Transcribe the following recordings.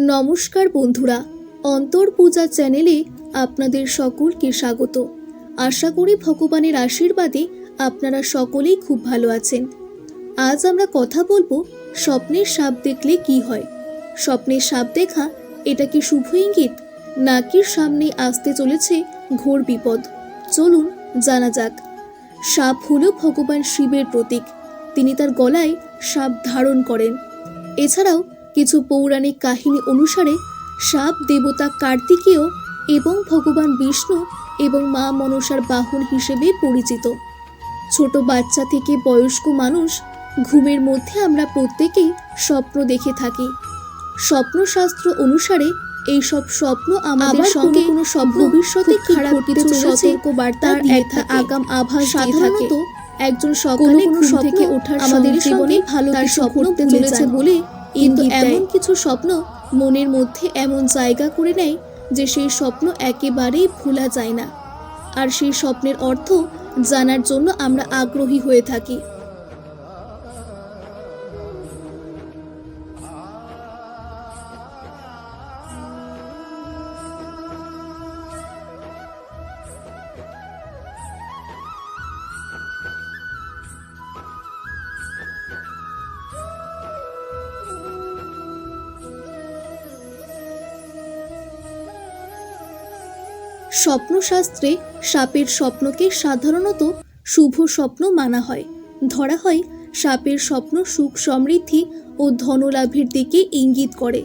নমস্কার বন্ধুরা, অন্তর পূজা চ্যানেলে আপনাদের সকলকে স্বাগত। আশা করি ভগবানের আশীর্বাদে আপনারা সকলেই খুব ভালো আছেন। আজ আমরা কথা বলব স্বপ্নের সাপ দেখলে কি হয়? স্বপ্নের সাপ দেখা, এটা কি শুভ ইঙ্গিত? নাকি সামনে আসতে চলেছে ঘোর বিপদ? চলুন জানা যাক। সাপ হলো ভগবান শিবের প্রতীক। তিনি তার গলায় সাপ ধারণ করেন। এছাড়াও কিছু পৌরাণিক কাহিনী অনুসারে সাপ দেবতা কার্তিকেয় এবং ভগবান বিষ্ণু এবং মা মনসার বাহন হিসেবে পরিচিত। ছোট বাচ্চা থেকে বয়স্ক মানুষ ঘুমের মধ্যে আমরা প্রত্যেকেই স্বপ্ন দেখে থাকি। স্বপ্নশাস্ত্র অনুসারে এই সব স্বপ্ন আমাদের সঙ্গে কোনো সব ভবিষ্যতে খারাপ কিছু চলেছে সতর্ক বার্তা তার একটা আগাম আভাস দিয়ে থাকে। সাধারণত একজন সকালে কোনো ঘুম স্বপ্ন থেকে ওঠার আমাদের জীবনে ভালো তার স্বপ্ন চলেছে। বলে কিন্তু এমন কিছু স্বপ্ন মনের মধ্যে এমন জায়গা করে নেয় যে সেই স্বপ্ন একেবারেই ভোলা যায় না। আর সেই স্বপ্নের অর্থ জানার জন্য আমরা আগ্রহী হয়ে থাকি। স্বপ্নশাস্ত্রে সাপের স্বপ্নকে সাধারণত শুভ স্বপ্ন মানা হয়। ধরা হয় সাপের স্বপ্ন সুখ সমৃদ্ধি ও ধনলাভের দিকে ইঙ্গিত করে।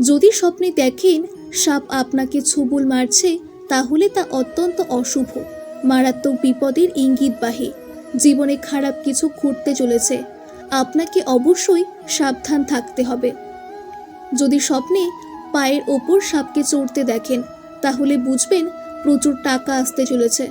যদি স্বপ্নে দেখেন সাপ আপনাকে ছবুল মারছে, তাহলে তা অত্যন্ত অশুভ, মারাত্মক বিপদের ইঙ্গিতবাহী জীবনে খারাপ কিছু ঘটতে চলেছে, আপনাকে অবশ্যই সাবধান থাকতে হবে। যদি স্বপ্নে পায়ের ওপর সাপকে চড়তে দেখেন তাহলে বুঝবেন প্রচুর টাকা আসতে চলেছে।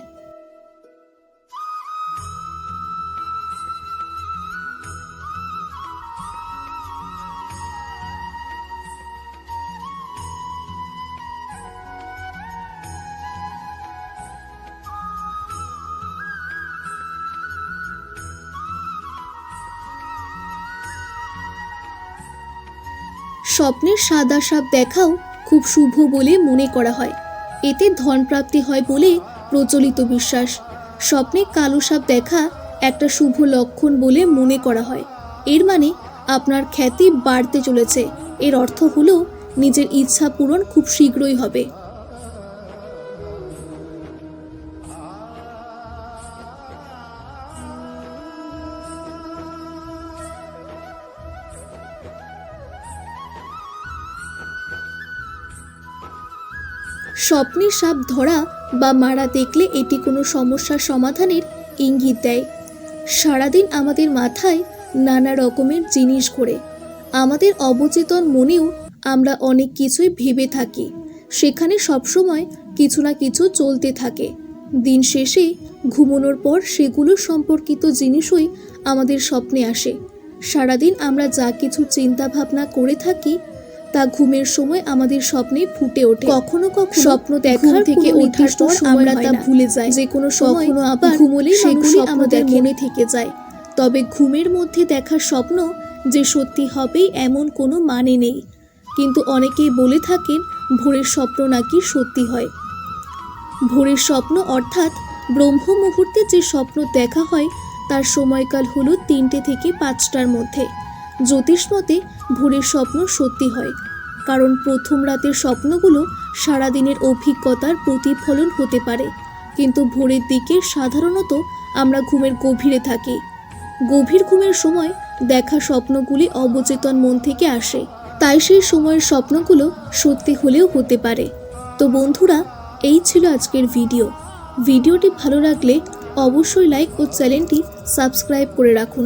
স্বপ্নের সাদা সাপ দেখাও খুব শুভ বলে মনে করা হয়। এতে ধন প্রাপ্তি হয় বলে প্রচলিত বিশ্বাস। স্বপ্নে কালো সাপ দেখা একটা শুভ লক্ষণ বলে মনে করা হয়। এর মানে আপনার খ্যাতি বাড়তে চলেছে। এর অর্থ হলো নিজের ইচ্ছা পূরণ খুব শীঘ্রই হবে। স্বপ্নে সাপ ধরা বা মারা দেখলে এটি কোনো সমস্যার সমাধানের ইঙ্গিত দেয়। সারাদিন আমাদের মাথায় নানা রকমের জিনিস ঘোরে। আমাদের অবচেতন মনেও আমরা অনেক কিছুই ভেবে থাকি। সেখানে সবসময় কিছু না কিছু চলতে থাকে। দিন শেষে ঘুমানোর পর সেগুলো সম্পর্কিত জিনিসই আমাদের স্বপ্নে আসে। সারাদিন আমরা যা কিছু চিন্তা ভাবনা করে থাকি তা ঘুমের সময় আমাদের স্বপ্নে ফুটে ওঠে। কখনো কখনো স্বপ্ন দেখার থেকে ওঠার পর আমরা তা ভুলে যাই। যে কোনো কখনো আবার ঘুমোলেই সেগুলি আমাদের মনে থেকে যায়। তবে ঘুমের মধ্যে দেখা স্বপ্ন যে সত্যি হবেই এমন কোনো মানে নেই। কিন্তু অনেকেই বলে থাকেন ভোরের স্বপ্ন নাকি সত্যি হয়। ভোরের স্বপ্ন অর্থাৎ ব্রহ্ম মুহূর্তে যে স্বপ্ন দেখা হয় তার সময়কাল হলো তিনটে থেকে পাঁচটার মধ্যে। জ্যোতিষ মতে ভোরের স্বপ্ন সত্যি হয়, কারণ প্রথম রাতের স্বপ্নগুলো সারাদিনের অভিজ্ঞতার প্রতিফলন হতে পারে। কিন্তু ভোরের দিকে সাধারণত আমরা ঘুমের গভীরে থাকি। গভীর ঘুমের সময় দেখা স্বপ্নগুলি অবচেতন মন থেকে আসে, তাই সেই সময়ের স্বপ্নগুলো সত্যি হলেও হতে পারে। তো বন্ধুরা, এই ছিল আজকের ভিডিও। ভিডিওটি ভালো লাগলে অবশ্যই লাইক ও চ্যানেলটি সাবস্ক্রাইব করে রাখুন।